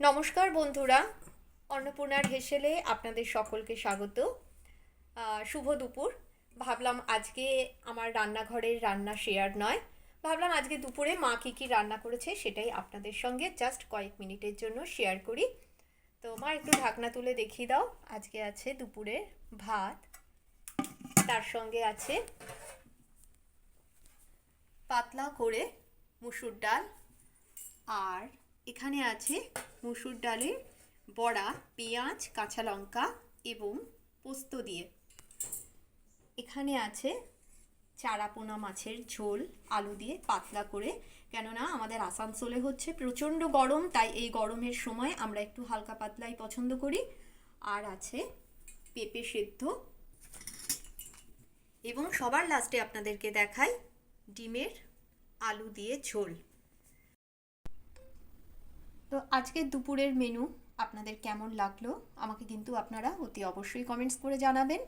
নমস্কার বন্ধুরা, অন্নপূর্ণার হেসেলে আপনাদের সকলকে স্বাগত। শুভ দুপুর। ভাবলাম আজকে আমার রান্নাঘরের রান্না শেয়ার নয়। ভাবলাম আজকে দুপুরে মা কী কী রান্না করেছে সেটাই আপনাদের সঙ্গে জাস্ট কয়েক মিনিটের জন্য শেয়ার করি। তো মা, একটু ঢাকনা তুলে দেখিয়ে দাও। আজকে আছে দুপুরে ভাত। তার সঙ্গে আছে পাতলা করে মুসুর ডাল। এখানে আছে মুসুর ডালের বড়া, পেঁয়াজ, কাঁচা লঙ্কা এবং পোস্ত দিয়ে। এখানে আছে চারাপোনা মাছের ঝোল, আলু দিয়ে পাতলা করে। কেননা আমাদের আসানসোলে হচ্ছে প্রচণ্ড গরম, তাই এই গরমের সময় আমরা একটু হালকা পাতলাই পছন্দ করি। আর আছে পেঁপে সেদ্ধ। এবং সবার লাস্টে আপনাদেরকে দেখাই ডিমের আলু দিয়ে ঝোল। আজকের দুপুরের মেনু আপনাদের কেমন লাগল? আমাকে কিন্তু আপনারা অতি অবশ্যই কমেন্টস করে জানাবেন।